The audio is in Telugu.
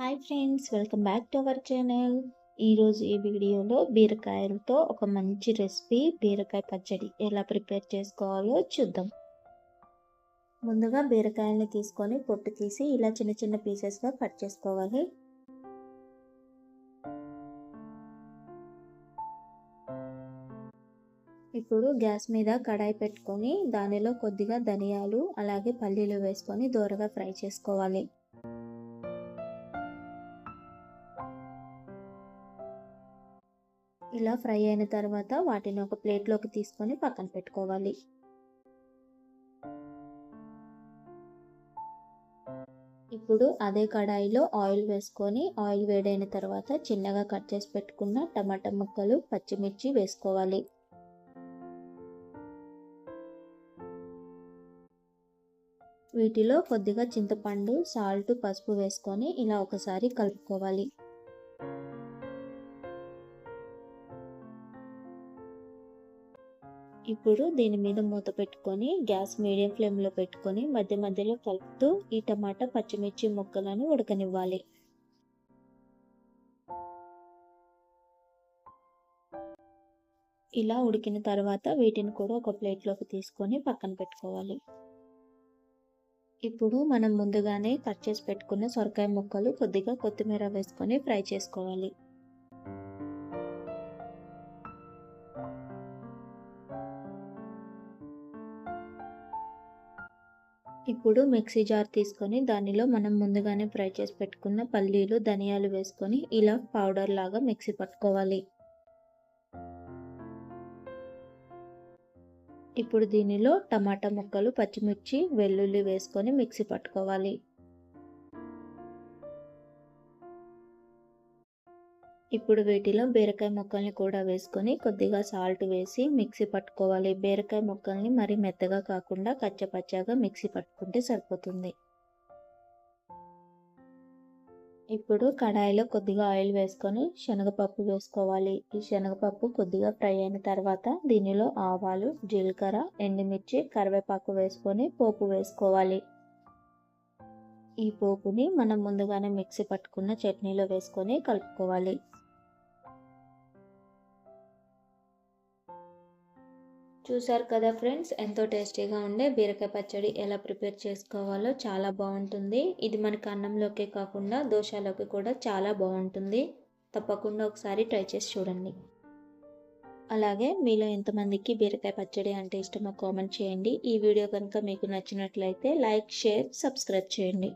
Hi friends welcome back to our channel ఈరోజు ఈ వీడియోలో బీరకాయలతో ఒక మంచి రెసిపీ బీరకాయ పచ్చడి ఎలా ప్రిపేర్ చేసుకోవాలో చూద్దాం. ముందుగా బీరకాయల్ని తీసుకొని పొట్టు తీసి ఇలా చిన్న చిన్న పీసెస్గా కట్ చేసుకోవాలి. ఇప్పుడు గ్యాస్ మీద కడాయి పెట్టుకొని దానిలో కొద్దిగా ధనియాలు అలాగే పల్లీలు వేసుకొని దూరగా ఫ్రై చేసుకోవాలి. ఇలా ఫ్రై అయిన తర్వాత వాటిని ఒక ప్లేట్లోకి తీసుకొని పక్కన పెట్టుకోవాలి. ఇప్పుడు అదే కడాయిలో ఆయిల్ వేసుకొని ఆయిల్ వేడైన తర్వాత చిన్నగా కట్ చేసి పెట్టుకున్న టమాటా ముక్కలు పచ్చిమిర్చి వేసుకోవాలి. వీటిలో కొద్దిగా చింతపండు సాల్ట్ పసుపు వేసుకొని ఇలా ఒకసారి కలుపుకోవాలి. ఇప్పుడు దీని మీద మూత పెట్టుకొని గ్యాస్ మీడియం ఫ్లేమ్లో పెట్టుకొని మధ్య మధ్యలో కలుపుతూ ఈ టమాటా పచ్చిమిర్చి ముక్కలను ఉడకనివ్వాలి. ఇలా ఉడికిన తర్వాత వీటిని కూడా ఒక ప్లేట్లోకి తీసుకొని పక్కన పెట్టుకోవాలి. ఇప్పుడు మనం ముందుగానే కట్ చేసి పెట్టుకున్న సొరకాయ ముక్కలు కొద్దిగా కొత్తిమీర వేసుకొని ఫ్రై చేసుకోవాలి. ఇప్పుడు మిక్సీ జార్ తీసుకొని దానిలో మనం ముందుగానే ఫ్రై చేసి పెట్టుకున్న పల్లీలు ధనియాలు వేసుకొని ఇలా పౌడర్ లాగా మిక్సీ పట్టుకోవాలి. ఇప్పుడు దీనిలో టమాటా ముక్కలు పచ్చిమిర్చి వెల్లుల్లి వేసుకొని మిక్సీ పట్టుకోవాలి. ఇప్పుడు వీటిలో బీరకాయ ముక్కల్ని కూడా వేసుకొని కొద్దిగా సాల్ట్ వేసి మిక్సీ పట్టుకోవాలి. బీరకాయ ముక్కల్ని మరి మెత్తగా కాకుండా కచ్చపచ్చగా మిక్సీ పట్టుకుంటే సరిపోతుంది. ఇప్పుడు కడాయిలో కొద్దిగా ఆయిల్ వేసుకొని శనగపప్పు వేసుకోవాలి. ఈ శనగపప్పు కొద్దిగా ఫ్రై అయిన తర్వాత దీనిలో ఆవాలు జీలకర్ర ఎండుమిర్చి కరివేపాకు వేసుకొని పోపు వేసుకోవాలి. ఈ పోపుని మనం ముందుగానే మిక్సీ పట్టుకున్న చట్నీలో వేసుకొని కలుపుకోవాలి. చూసారు కదా ఫ్రెండ్స్ ఎంతో టేస్టీగా ఉండే బీరకాయ పచ్చడి ఎలా ప్రిపేర్ చేసుకోవాలో చాలా బాగుంటుంది. ఇది మనకి అన్నంలోకే కాకుండా దోశలోకి కూడా చాలా బాగుంటుంది. తప్పకుండా ఒకసారి ట్రై చేసి చూడండి. అలాగే మీలో ఎంతమందికి బీరకాయ పచ్చడి అంటే ఇష్టమో కామెంట్ చేయండి. ఈ వీడియో కనుక మీకు నచ్చినట్లయితే లైక్ షేర్ సబ్స్క్రైబ్ చేయండి.